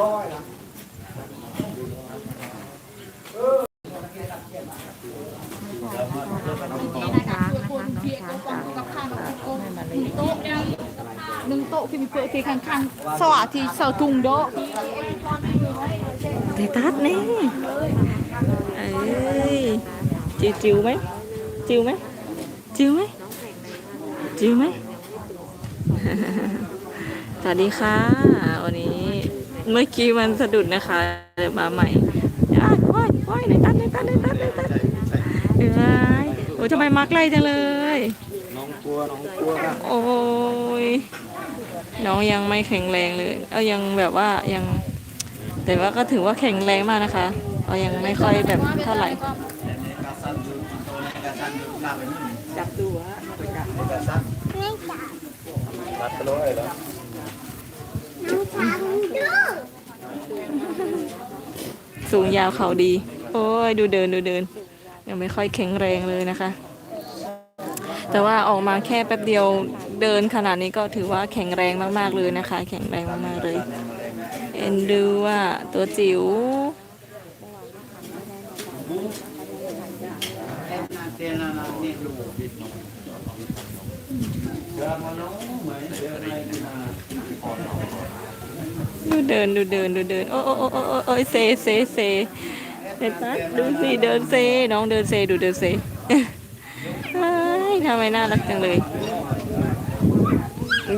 น้องช้างนะคะน้องช้างจากแม่มาลีโต๊ะหนึ่งโต๊ะที่มีเปิดที่ข้างๆสวัสดีเสาทุงโดะเตตัสนี่เอ้ยจิวจิวไหมจิวไหมจิวไหมจิวไหม สวัสดีค่ะวันนี้ เมื่อกี้มันสะดุดนะคะเดี๋ยวมาใหม่อะว้ายว้ายในตัดในตัดในตัดในตัดเอ้ยโอ้ยทำไมมาใกล้จังเลย น้องกลัวน้องกลัวครับโอ้ยน้องยังไม่แข็งแรงเลย เอายังแบบว่ายัง แต่ว่าก็ถือว่าแข็งแรงมากนะคะเอายังไม่ค่อยแบบเท่าไหร่จับดูวะรัดไปเลยเหรอ สูงยาวเขาดี โอ้ยดูเดินดูเดิน ยังไม่ค่อยแข็งแรงเลยนะคะ แต่ว่าออกมาแค่แป๊บเดียวเดินขนาดนี้ก็ถือว่าแข็งแรงมากๆเลยนะคะ แข็งแรงมากๆเลย เอ็นดูว่าตัวจิ๋ว ดูเดินดูเดินดูเดินโอ้โอ้โอ้โอ้โอ้โอ้เซเซเซเห็นปะดูสิเดินเซน้องเดินเซดูเดินเซเฮ้ยทำไมน่ารักจังเลย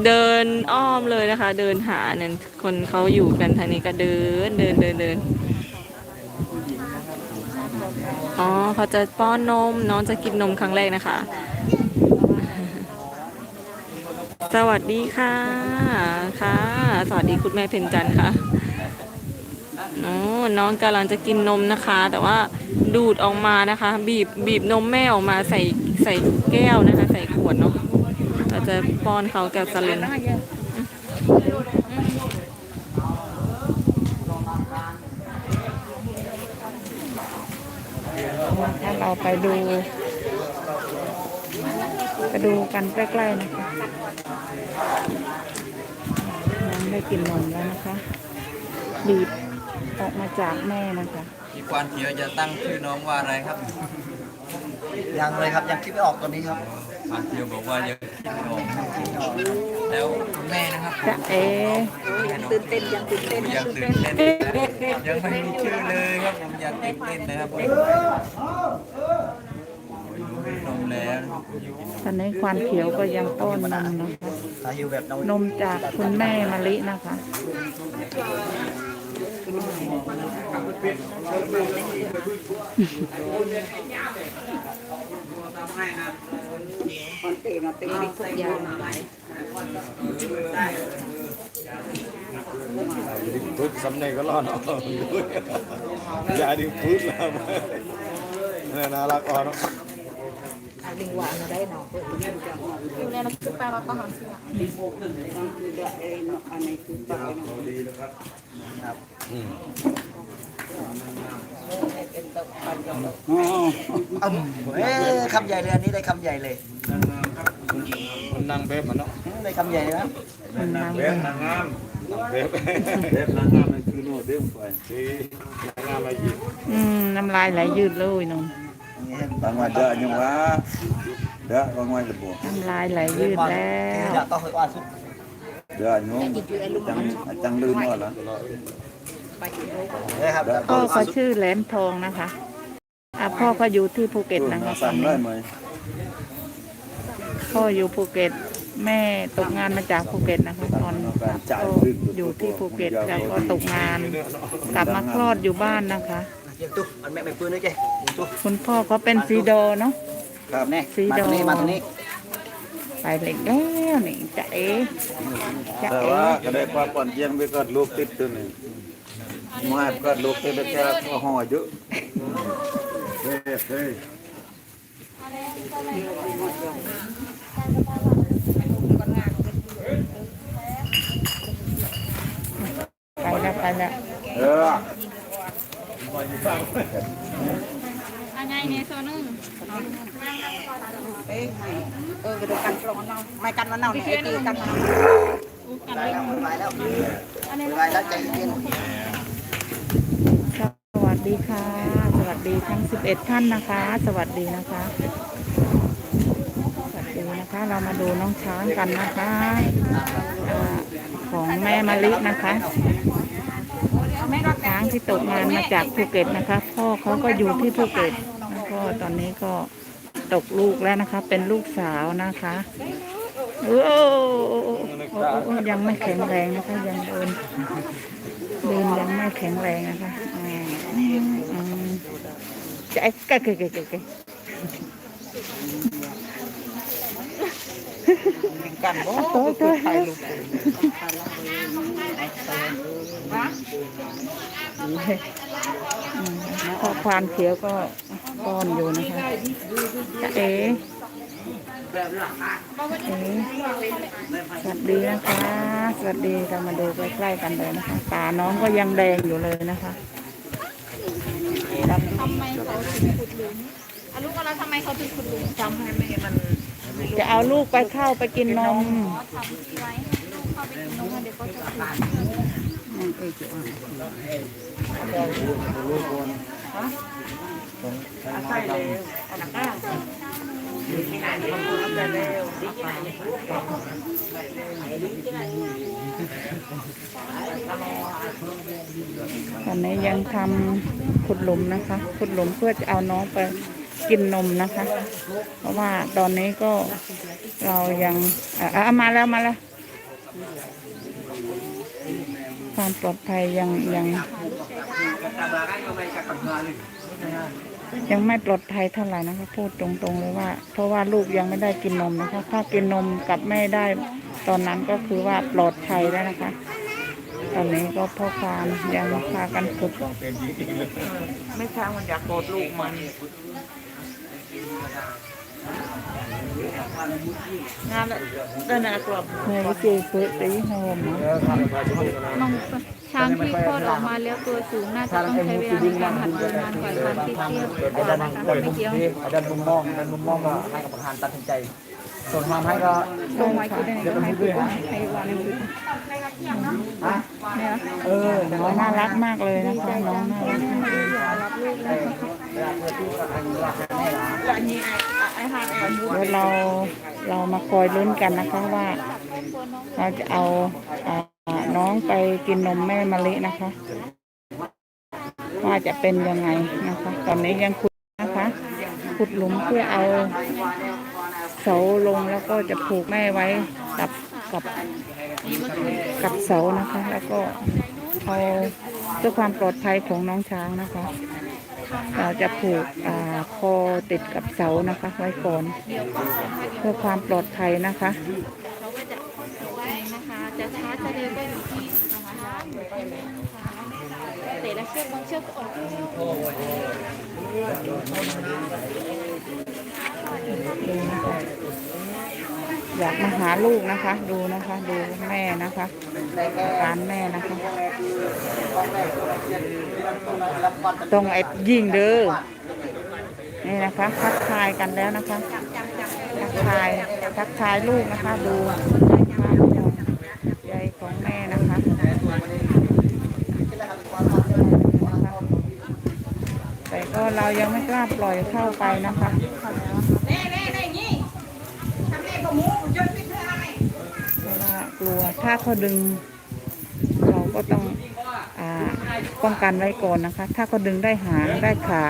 เดินอ้อมเลยนะคะ เดินหาเนี่ยคนเขาอยู่กันทางนี้ก็เดินเดินเดินเดินอ๋อเขาจะป้อนนมน้องจะกินนมครั้งแรกนะคะ สวัสดีค่ะ ค่ะ สวัสดีคุณแม่เพนจันทร์ค่ะโอ้น้องกำลังจะกินนมนะคะ แต่ว่าดูดออกมานะคะ บีบบีบนมแม่ออกมาใส่ใส่แก้วนะคะ ใส่ขวดเนาะเราจะป้อนเขากับสลิงเราไปดู ไปดูกันใกล้ๆนะคะน้องได้กินนมแล้วนะคะบีบออกมาจากแม่นะคะพี่ควานเขียวจะตั้งชื่อน้องว่าอะไรครับยังเลยครับยังคิดไม่ออกตอนนี้ครับควานเขียวบอกว่ายังคิดไม่ออกแล้วคุณแม่นะครับจะเอยังตื่นเต้นยังตื่นเต้นยังตื่นเต้นยังไม่มีชื่อเลยครับผมอยากตื่นเต้นนะครับโอ้ยรู้ให้ นมแล้วนะครับผมอยากกินนมตอนนี้ควานเขียวก็ยังป้อนนมนะคะถ้าอยู่แบบน้องนมจากคุณแม่มะลินะคะพุทธสำเนียงก็รอดออกยาดิพุทธแล้วเนี่ยน่ารักอ่อน เนาะอยู่ในน้ำซุปแปลว่าก็หอมเสียอ้ำเอ้ยคำใหญ่เลยอันนี้ได้คำใหญ่เลยมันนั่งเบบมันเนาะได้คำใหญ่เลยนะนางเบบนางงามเบบเบบนางงามมันคือโน่เด้งไปที่นางงามมาหยิบอืมน้ำลายไหลยืดเลยนม บางวันเด้อยังว่าเด้อบางวันจะบวกน้ำลายไหลยืดแล้วอยากต้องเคยว่าสุดเด้อน้องจังจังลืมหมดแล้วเลยครับพ่อเขาชื่อแหลมทองนะคะอะพ่อเขาอยู่ที่ภูเก็ตนะคะตอสั่นงนี้ได้ไหมพ่ออยู่ภูเก็ตแม่ตกงานมาจากภูเก็ตนะคะตอนอยู่ที่ภูเก็ตแล้วก็ตกงาน กลับมาคลอดอยู่บ้านนะคะ ยี่ยมตุ๊กมันแม่ไม่ปืนด้วยเจ้ตุ๊กคุณพ่อเขาเป็นซีโดเนาะ ครับแน่สีมาดตอ รงนี้มาตรงนี้ไปเล็กแล้วนี่จะเอ๋จะแต่เอ๋ว่าก็ได้ความก่อนเยี่ยงไปก็ลูกติดตัวนึงมาก็ลูกติดไปแค่ก็ห่อเยอะเฮ้ยเฮ้ยไปแล้วไปแล้วเออ อันไงเนี่ยโซนึงเออไปดูกันกลองเนาไม่กันวันเนาเนี่ยไอ้ตีกันมาวไปแล้วไปแล้วใจเย็นสวัสดีค่ะ สวัสดีทั้ง 11 ท่านนะคะ สวัสดีนะคะสวัสดีนะคะ เรามาดูน้องช้างกันนะคะอาของแม่มะลินะคะ ช้างที่ตกงานมาจากภูเก็ตนะคะ พ่อเขาก็อยู่ที่ภูเก็ตแล้วก็ตอนนี้ก็ตกลูกแล้วนะคะ เป็นลูกสาวนะคะโอ้โอ้โอ้โอ้โอ้โอ้ยังไม่แข็งแรงนะคะ ยังเดินเดินยังไม่แข็งแรงนะคะจะไอ้กะเกะเกะกะกันบ่ต๊ะโต๊ะอืม ข้อความเขียวก็ป้อนอยู่นะคะจะเอ๋เอ๋สวัสดีนะคะ สวัสดีเรามาดูใกล้ๆกันเลยนะคะ ตาน้องก็ยังแดงอยู่เลยนะคะทำไมเขาถึงขุดหลุมลูกก็แล้วทำไมเขาถึงขุดหลุมทำให้ม่มันจะเอาลูกไปเข้าไปกินนมทำไว้ให้ลูกเข้าไปกินนมเดี๋ยวก็จะ ขุดใส่เลยเอาหนักก้าที่ไหนที่มันพูดกันเร็วที่ไหนตอนนี้ยังทำขุดหลุมนะคะ ขุดหลุมเพื่อจะเอาน้องไปกินนมนะคะ เพราะว่าตอนนี้ก็เรายังอะอะมาแล้วมาแล้ว ความปลอดภัยยังยัง ยังไม่ปลอดภัยเท่าไหร่นะคะพูดตรงๆเลยว่า เพราะว่าลูกยังไม่ได้กินนมนะคะ ถ้ากินนมกับแม่ได้ตอนนั้นก็คือว่าปลอดภัยแล้วนะคะ ตอนนี้ก็พ่อความยังพากันฝึกไม่ช้างมันอยากโกรธลูกมัน งานได้นากลับในวิเจเฟิร์สตีโฮมเนาะน้องช้างที่คลอดออกมาแล้วตัวสูงน่าจะต้องใช้เวลาในการหัดเดินนานกว่าช้างที่เทียบกว่านะคะไม่เกี่ยวด้านมุมมองด้านมุมมองก็ให้กับประธานตัดสินใจ ส่วนความให้ก็ลงไว้คือได้ก็ให้พูดให้วันเนี่ยเออน้องน่ารักมากเลยนะคะน้องน่ารักมาก เดี๋ยวเราเรามาคอยลุ้นกันนะคะว่า เราจะเอาน้องไปกินนมแม่มะลินะคะ ว่าจะเป็นยังไงนะคะ ตอนนี้ยังขุดนะคะขุดหลุมเพื่อเอาเสาลงแล้วก็จะผูกแม่ไว้กับกับกับเสานะคะ แล้วก็เอาเพื่อความปลอดภัยของน้องช้างนะคะ จะผูกอคอติดกับเสานะคะ ไว้ก่อนเพื่อความปลอดภัยนะคะเขาก็จะไว้นะคะจะช้าจะเร็วก็อยู่ที่นะคะแต่ละเชือกบางเชือกก็ออนดูนะคะ อยากมาหาลูกนะคะ ดูนะคะ ดูแม่นะคะอาการแม่นะคะต้องไอ้ยิงเด้อนี่นะคะทักทายกันแล้วนะคะทักทายทักทายลูกนะคะ ดูความห่วงใยของแม่นะคะแต่ก็เรายังไม่กล้าปล่อยเข้าไปนะคะ เพราะว่า กลัว ถ้าเขาดึง เราก็ต้องอป้องกันไว้ก่อนนะคะ ถ้าเขาดึงได้หางได้ขา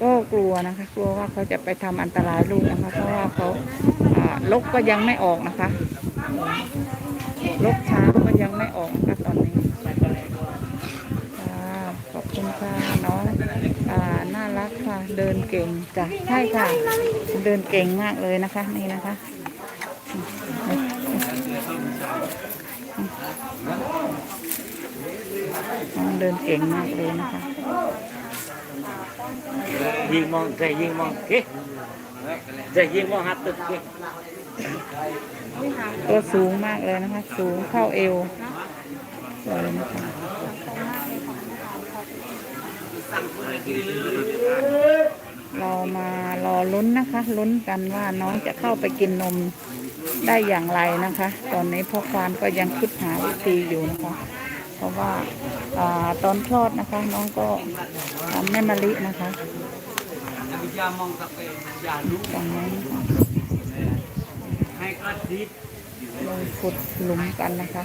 ก็กลัวนะคะ กลัวว่าเขาจะไปทำอันตรายลูกนะคะ เพราะว่าเขาลกก็ยังไม่ออกนะคะลกช้างก็ยังไม่ออกนะคะตอนนี้ขอบคุณค่ะน้องอน่ารักค่ะ เดินเก่งจ้ะใช่ค่ะ เดินเก่งมากเลยนะคะ นี่นะคะ น้องเดินเก่งมากเลยนะคะ ยิงมองใจยิงมองเก๊ใจยิงมองหัดตึกเก๊ตัวสูงมากเลยนะคะ สูงเข้าเอวเลยนะคะเรามารอลุ้นนะคะ ลุ้นกันว่าน้องจะเข้าไปกินนมได้อย่างไรนะคะ ตอนนี้พ่อควานก็ยังคิดหาวิธีอยู่นะคะเพ ราะว่าอตอนคลอดนะคะน้องก็แม่มะลินะคะตรงนี้นะคะเลยขุดหลุมกันนะคะ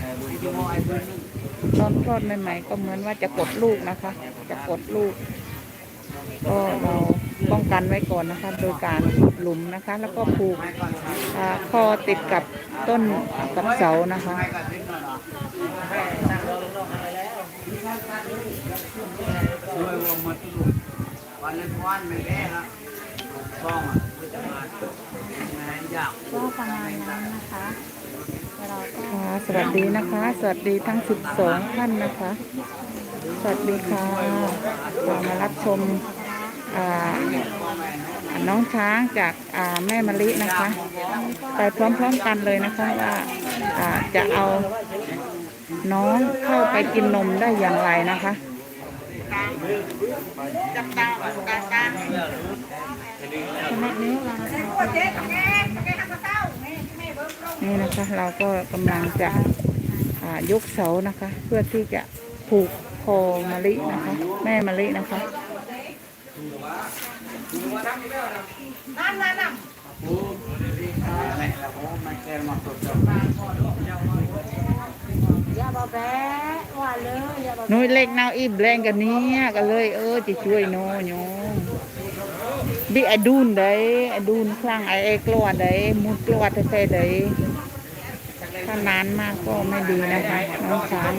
ตอนคลอดใหม่ๆก็เหมือนว่าจะกดลูกนะคะ จะกดลูก ก็เรา ป้องกันไว้ก่อนนะคะ โดยการขุดหลุมนะคะ แล้วก็ผูกอ่าคอติดกับต้นกับเสานะคะก็ประมาณนั้นนะคะเราก็ค่ะสวัสดีนะคะ สวัสดีทั้ง 12 ท่านนะคะ สวัสดีค่ะเรามารับชมอ่า น้องช้างจากแม่มะลินะคะ ไปพร้อมๆกันเลยนะคะว่าจะเอาน้องเข้าไปกินนมได้อย่างไรนะคะนี่นะคะเราก็กำลังจะยกเสานะคะ เพื่อที่จะผูกคอมะลินะคะ แม่มะลินะคะ นุ้ยเล็กนาวอีบแรงกันเนี้ยก็เลยเออจะช่วยโนโยมดิไอดูนได้ไอดูนคลั่งไอเอกลวดได้มุดกลวดแท้ๆได้ถ้านานมากก็ไม่ดีนะคะน้องช้าง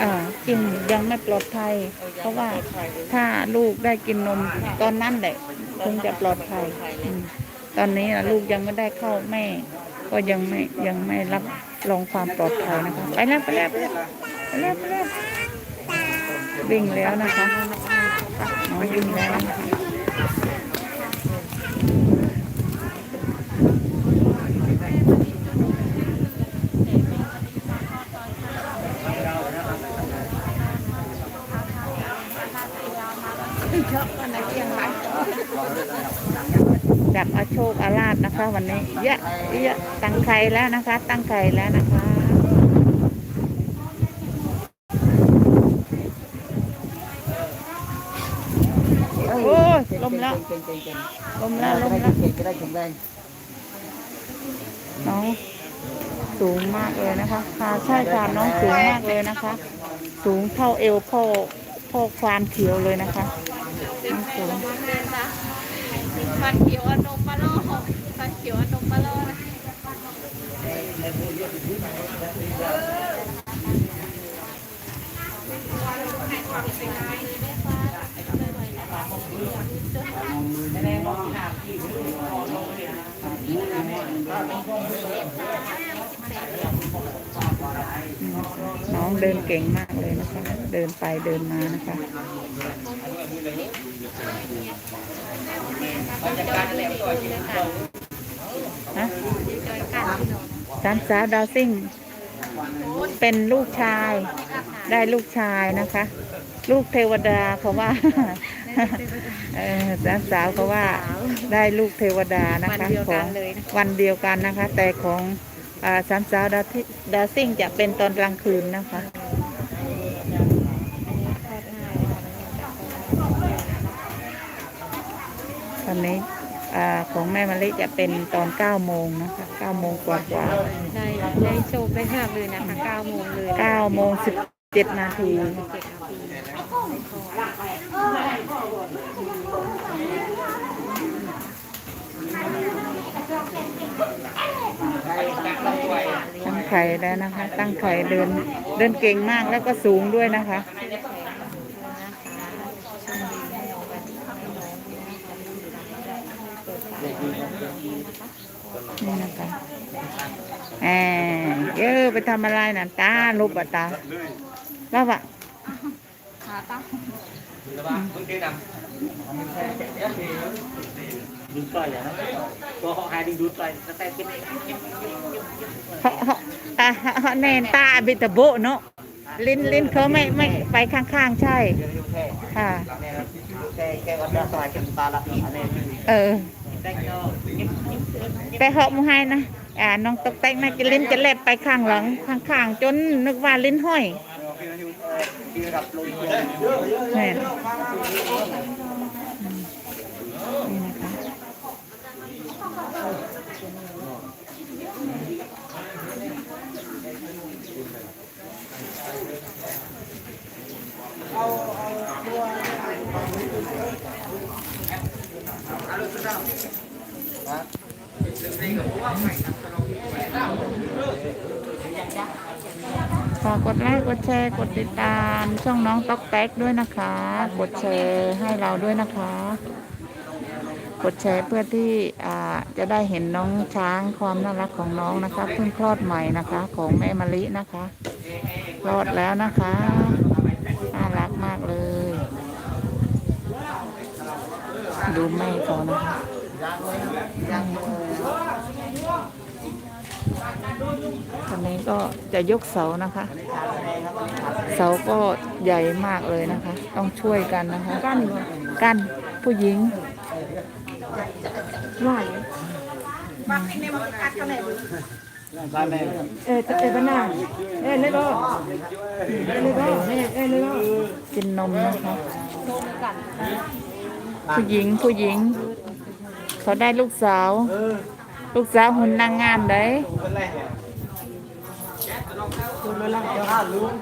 อ่าจริงยัง ไม่ปลอดภัย เพราะว่าถ้าลูกได้กินนมตอนนั้นแหละคงจะปลอดภัย ตอนนี้ลูกยังไม่ได้เข้าแม่ ก็ยังไม่ยังไม่รับรองความปลอดภัยนะคะไปแล้วไปแล้วไปแล้วไปแล้วไปแล้ววิ่งแล้วนะคะน้องวิ่งแล้วนะคะจับอาโชคอาลาดนะคะ วันนี้เยอะเยอะตั้งไข่แล้วนะคะ ตั้งไข่แล้วนะคะโอ้ยลมแล้วลมแล้วลมแล้วน้องสูงมากเลยนะคะค่ะใช่ค่ะน้องสูงมากเลยนะคะ สูงเท่าเอวพ่อพ่อควานเขียวเลยนะคะน้องสูงฟันเขียวอนมมาล่อฟันเขียวอนมมาล่อ น้องเดินเก่งมากเลยนะคะ เดินไปเดินมานะคะฮะ สามสาวดาวซิ่ง เป็นลูกชาย ได้ลูกชายนะคะ ลูกเทวดาเขาว่าเออสามสาวเขาว่าได้ลูกเทวดานะคะของวันเดียวกันนะคะ แต่ของอ่าสามสาวดาวที่ดาวซิ่งจะเป็นตอนกลางคืนนะคะตอนนี้ อ่าของแม่มะลิจะเป็นตอน9โมงนะคะ9โมงกว่ากว่าได้ได้โชคได้ภาพเลยนะคะ9โมงเลย9โมง17นาทีตั้งไข่แล้วนะคะ ตั้งไข่เดินเดินเก่งมากแล้วก็สูงด้วยนะคะ นี่นะคะแอบเออไปทำอะไรน่ะตาลุบอะตาลอบอะขาตาดูดต่อยนะตัเขาหายดูต่วเขาเน้นตาบิตะโบเนาะลิ้นลิ้นเขาไม่ไม่ไปข้างๆใช่ค่ะ เออ แต่เหาะมูให้นะอ่าน้องตกแต่งนะจะลิ้นจะเล็บไปข้างหลังข้างๆจนนึกว่าลิ้นห้อยนี่นะคะ ฝากกดไลค์กดแชร์กดติดตามช่องน้องต๊อกแต๊กด้วยนะคะ กดแชร์ให้เราด้วยนะคะ กดแชร์เพื่อที่อ่าจะได้เห็นน้องช้างความน่ารักของน้องนะคะเพิ่งคลอดใหม่นะคะ ของแม่มะลินะคะคลอดแล้วนะคะน่ารักมากเลย ดูแม่เขานะคะ ตอนนี้ก็จะยกเสานะคะ เสาก็ใหญ่มากเลยนะคะ ต้องช่วยกันนะคะ กั้นกั้นผู้หญิงว่าอยู่บ้านแม่เออเออบ้านนาเออเลยก็เออเลยก็เออเลยก็กินนมนะคะผู้หญิงผู้หญิง เขาได้ลูกสาว ลูกสาวหุ่นนางงามได้ คุณไม่รักเจ้าห้าลุง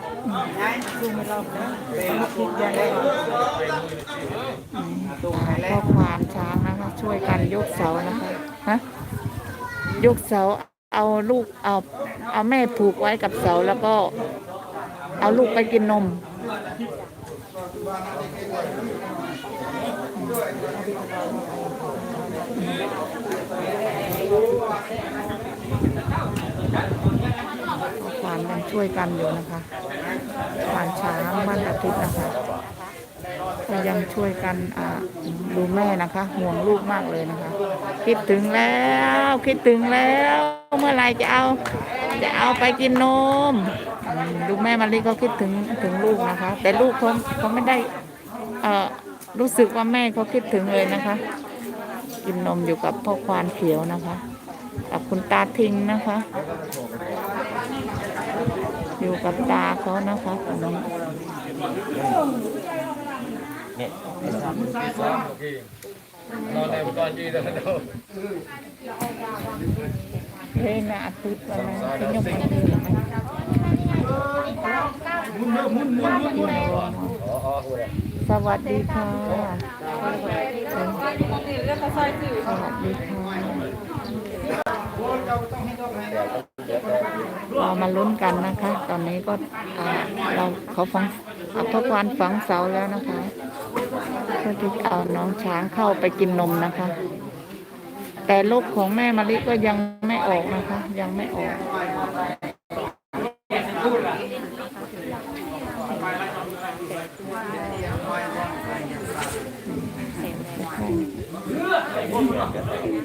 ลุงไม่รักนะเป็นลูกยังไงข้อความช้างนะคะช่วยกันยกเสานะคะฮะยกเสาเอาลูกเอาเอาแม่ผูกไว้กับเสาแล้วก็ เอาลูกไปกินนม ความยัง ช่วยกันอยู่นะคะควานช้างบ้านอาทิตย์นะคะก็ยังช่วยกันดูแม่นะคะ ห่วงลูกมากเลยนะคะ คิดถึงแล้ว คิดถึงแล้ว เมื่อไรจะเอา จะเอาไปกินนมดูแม่มารีก็คิดถึงถึงลูกนะคะ แต่ลูกเขาเขาไม่ได้เออรู้สึกว่าแม่เขาคิดถึงเลยนะคะ กินนมอยู่กับพ่อควานเขียวนะคะ กับคุณตาทิงนะคะ อยู่กับตาเขานะคะตอนนี้เฮ้ยนะอาทิตย์วันนั้นที่ยกมันดีนะสวัสดีค่ะ สวัสดีค่ะ เรามาลุ้นกันนะคะ ตอนนี้ก็เราเขาฟังเอาพระควานฝังเสาแล้วนะคะเพื่อที่จะเอาน้องช้างเข้าไปกินนมนะคะ แต่ลูกของแม่มะลิก็ยังไม่ออกนะคะ ยังไม่ออก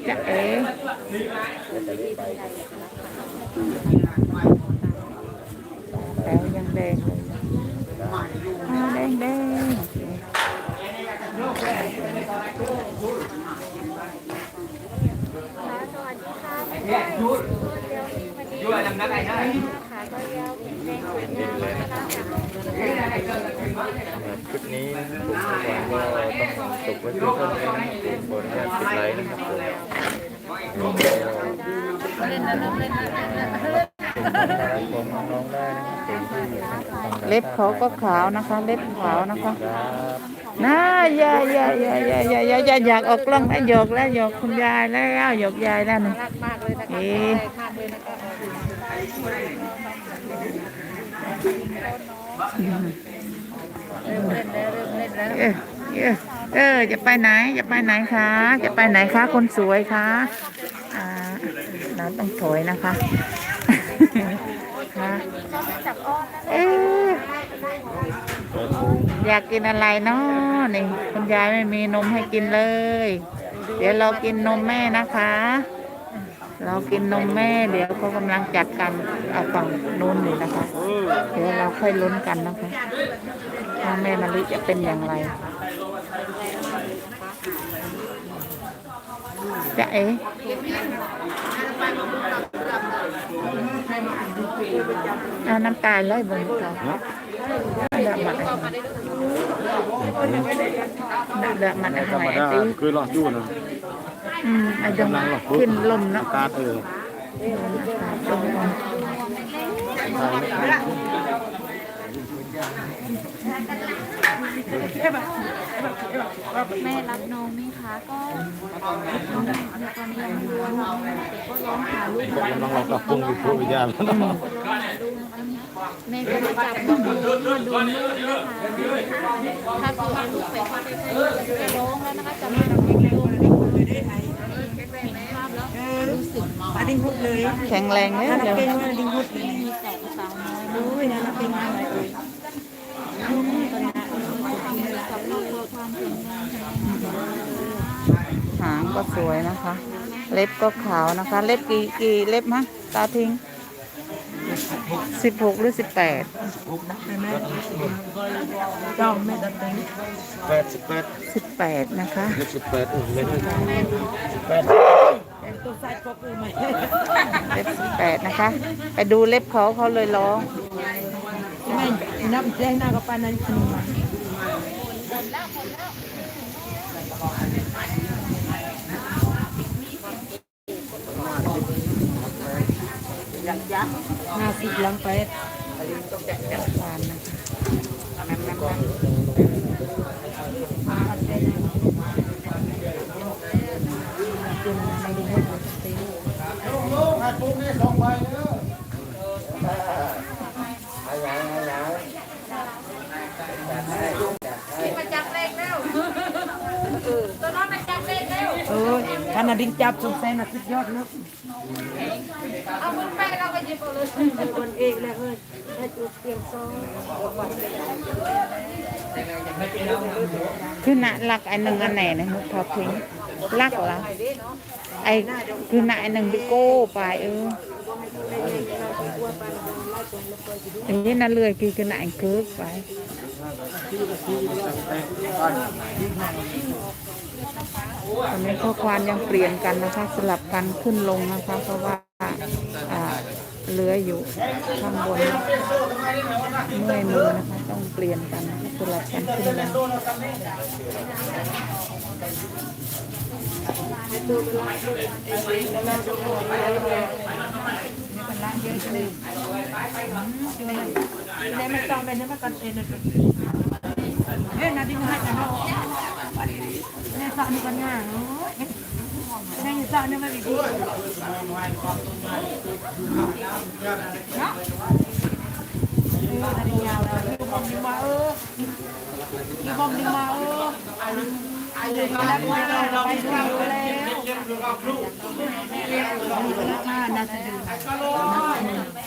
จะเอ๋แต่ยังแดงแดงแดงสวัสดีค่ะเดี๋ยวนี้นะคะก็เลี้ยวแดงสวยงาม นี้ผมก็ต้องตกไว้เพียงเท่านี้นะครับผมขออนุญาตปิดไลน์นะครับผมก็ผมน้องได้เล็บเขาก็ขาวนะคะ เล็บขาวนะคะน่าอย่าอย่าอย่าอย่าอย่าอย่าอย่าอยากออกกล้องแล้วหยอกแล้วหยอกคุณยายแล้วหยอกยายแล้วนี่ มากเลยนะคะเออเออเออจะไปไหนจะไปไหนคะ จะไปไหนคะ คนสวยคะอ่าเราต้องถอยนะคะค่ะเออยากกินอะไรเนาะนี่คุณยายไม่มีนมให้กินเลย เดี๋ยวเรากินนมแม่นะคะ เรากินนมแม่ เดี๋ยวเขากำลังจัดการเอาฝั่งนู้นอยู่นะคะ เดี๋ยวเราค่อยลุ้นกันนะคะ ว่าแม่มะลิจะเป็นอย่างไรจะเอ๋เอาน้ำตาลเลยบนเขาเดือดมันเดือดมันหายตีคือหลอดยู่นะอืมไอ้ดงขึ้นลมเนาะตาเออลมลม แม่รับน้องไหมคะก็ตอนนี้ยังรัวน้องแต่ก็ร้องหาลูกกำลังเราปรับปรุงอยู่ผู้วิญญาณแม่ก็จะจับมาดูมาดูลูกนะคะถ้าคือเอาลูกไปเข้าไปใกล้ๆจะร้องแล้วนะคะจะมาดูลูกเห็นภาพแล้วรู้สึกมาดิ้งพุดเลยแข็งแรงเลยเดี๋ยวดิ้งพุดเลยมีแต่สาวน้อยรู้นะเป็นอะไร หางก็สวยนะคะ เล็บก็ขาวนะคะ เล็บกี่กี่เล็บฮะตาทิ้งสิบหกหรือสิบแปดจอมแม่ตัดเต็งแปดสิบแปดสิบแปดนะคะเล็กสิบแปดอุ้ยเล็กแปดตัวใส่ปกเลยไหมเล็บสิบแปดนะคะ ไปดูเล็บเขาเขาเลยร้องไม่นับแจ้งหน้ากับปานันขนมห้าสิบลังไปหวานนะคะ เออขนาดดิ้งจับสงสัยนะสุดยอดแล้วเอาคนไปเราก็ยิบเอาเลยคนเองแล้วเอ้ยให้จุดเตรียมซ้อมคือหนะลักไอ้หนึ่งอันไหนนะมุกทอดทิ้งลักเหรอไอ้คือหนะไอ้หนึ่งไปโก้ไปเอออย่างนี้น่ะเลยคือคือหนะไอ้เกิร์กไป ตอนนี้ข้อความยังเปลี่ยนกันนะคะสลับกันขึ้นลงนะคะ เพราะว่าอ่าเหลืออยู่ข้างบนเมื่อยมือนะคะต้องเปลี่ยนกันสลับกันขึ้นลงเนี่ยไม่ต้องไปเนี่ยมากันเองนะ เฮ้ยนาดิ้งให้กันเนาะเนี่ยสาวนี่กันง่ายเนาะเนี่ยสาวเนี่ยไม่ดีเนาะเออนาดิ้งยาวแล้วที่บอมดิ้งมาเออที่บอมดิ้งมาเออเดี๋ยวนัดไว้เราไปดูแล้วน่าน่าจะดู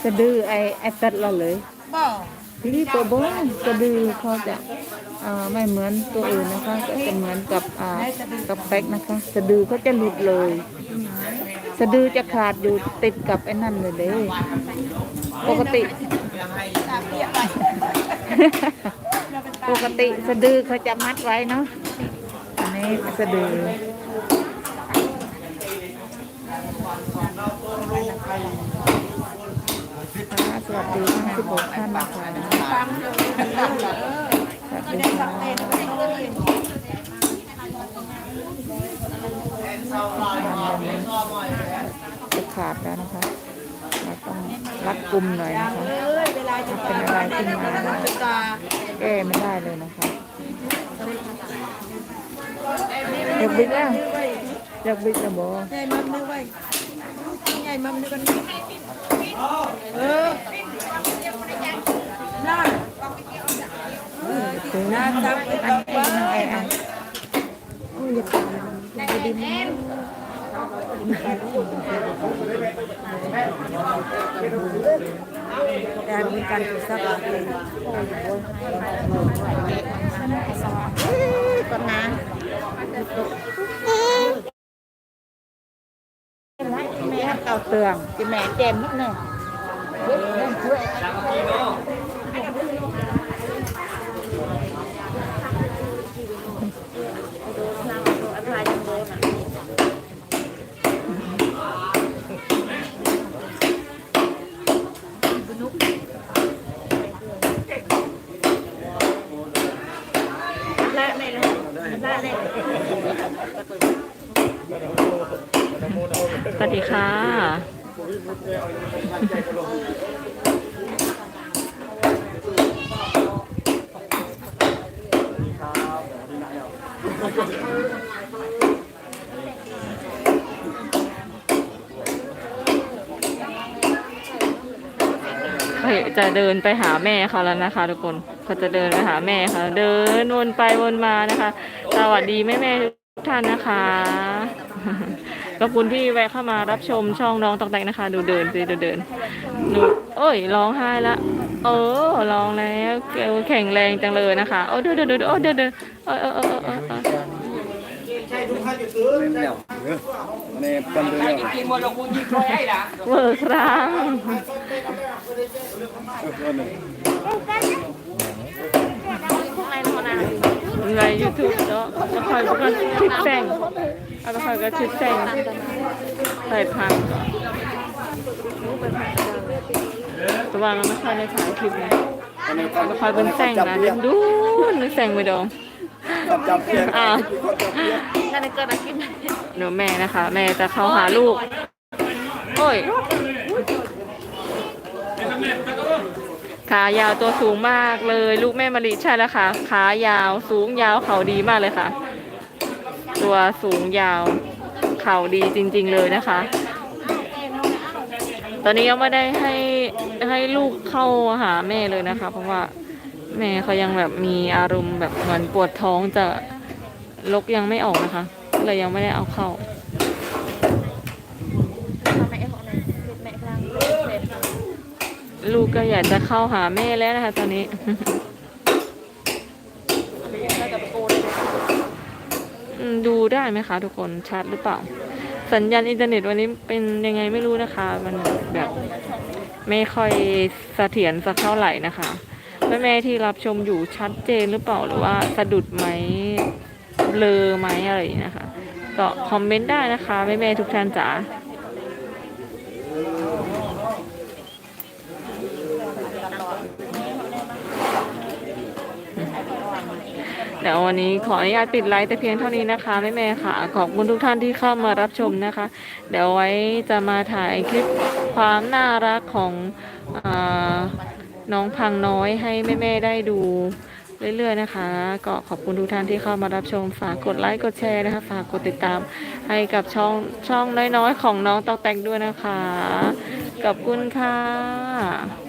สะดือไอ้ไอ้ตัดเราเลยบ่นี่ตัวบ้านสะดือเขาจะอ่า ไม่เหมือนตัวอื่นนะคะ ก็จะเหมือนกับกับแป๊กนะคะ สะดือเขาจะหลุดเลย สะดือจะขาดอยู่ติดกับไอ้นั่นเลยเด้ปกติ ปกติสะดือเขาจะมัดไว้เนาะอันนี้สะดือสวัสดีทั้งสิบหกท่านนะคะ สวัสดีค่ะจะขาดแล้วนะคะเราต้องรัดกุมหน่อยนะคะเวลาเป็นอะไรขึ้นมาแก้ไม่ได้เลยนะคะอยากบิ๊กแล้วอยากบิ๊กแล้วบอใหญ่มัมนึกไว้ใหญ่มัมนึกกันเออน่า แต่มีการตรวจสอบก่อนนะแม่เก่าเตืองจีแม่เต็มนิดหนึ่ง สวัสดีค่ะเขาจะเดินไปหาแม่เขาแล้วนะคะทุกคน เขาจะเดินไปหาแม่ค่ะ เดินวนไปวนมานะคะ สวัสดีแม่แม่ทุกท่านนะคะขอบคุณที่แวะเข้ามารับชมช่องน้องตอกแตกนะคะ ดูเดินสิดูเดินดูโอ้ยร้องไห้ละเออร้องแล้วแข็งแรงจังเลยนะคะโอ้เดินเดินเดินโอ้เดินเดินเออเออเออเออเออนี่ปันเดียวเวอร์ครั้ง ในยูทูบเนาะแล้วคอยก็คลิปแซงแล้วคอยก็คลิปแซงใส่พังตัววางแล้วไม่ค่อยได้ถ่ายคลิปนะแล้วคอยเป็นแซงนะเดินดูนึกแซงไปดองจับเพียงอ่านั่นเกิดอะไรขึ้นหนูแม่นะคะ แม่จะเข้าหาลูก โอ้ย ขายาวตัวสูงมากเลย ลูกแม่มะลิใช่แล้วค่ะขายาวสูงยาวเขาดีมากเลยค่ะ ตัวสูงยาวเข่าดีจริง ๆ เลยนะคะ ตอนนี้ยังไม่ได้ให้ให้ลูกเข้าหาแม่เลยนะคะ เพราะว่าแม่เขายังแบบมีอารมณ์แบบเหมือนปวดท้องจะลกยังไม่ออกนะคะเลยยังไม่ได้เอาเข้า แม่ของอะไรแม่กลาง ลูกก็อยากจะเข้าหาแม่แล้วนะคะ ตอนนี้ดูได้ไหมคะ ทุกคนชัดหรือเปล่า สัญญาณอินเทอร์เน็ตวันนี้เป็นยังไงไม่รู้นะคะ มันแบบไม่ค่อยเสถียรสักเท่าไหร่นะคะแม่แม่ที่รับชมอยู่ชัดเจนหรือเปล่าหรือว่าสะดุดไหมเลอไหมอะไรนะคะ ก็คอมเมนต์ได้นะคะแม่แม่ทุกท่านจ๋า เดี๋ยววันนี้ขออนุญาตปิดไลฟ์แต่เพียงเท่านี้นะคะแม่แม่ค่ะ ขอบคุณทุกท่านที่เข้ามารับชมนะคะ เดี๋ยวไว้จะมาถ่ายคลิปความน่ารักของอน้องพังน้อยให้แม่แม่ได้ดูเรื่อยๆนะคะ ก็ขอบคุณทุกท่านที่เข้ามารับชมฝากกดไลค์กดแชร์นะคะ ฝากกดติดตามให้กับช่องช่องน้อยๆของน้องตอกแตกด้วยนะคะขอบคุณค่ะ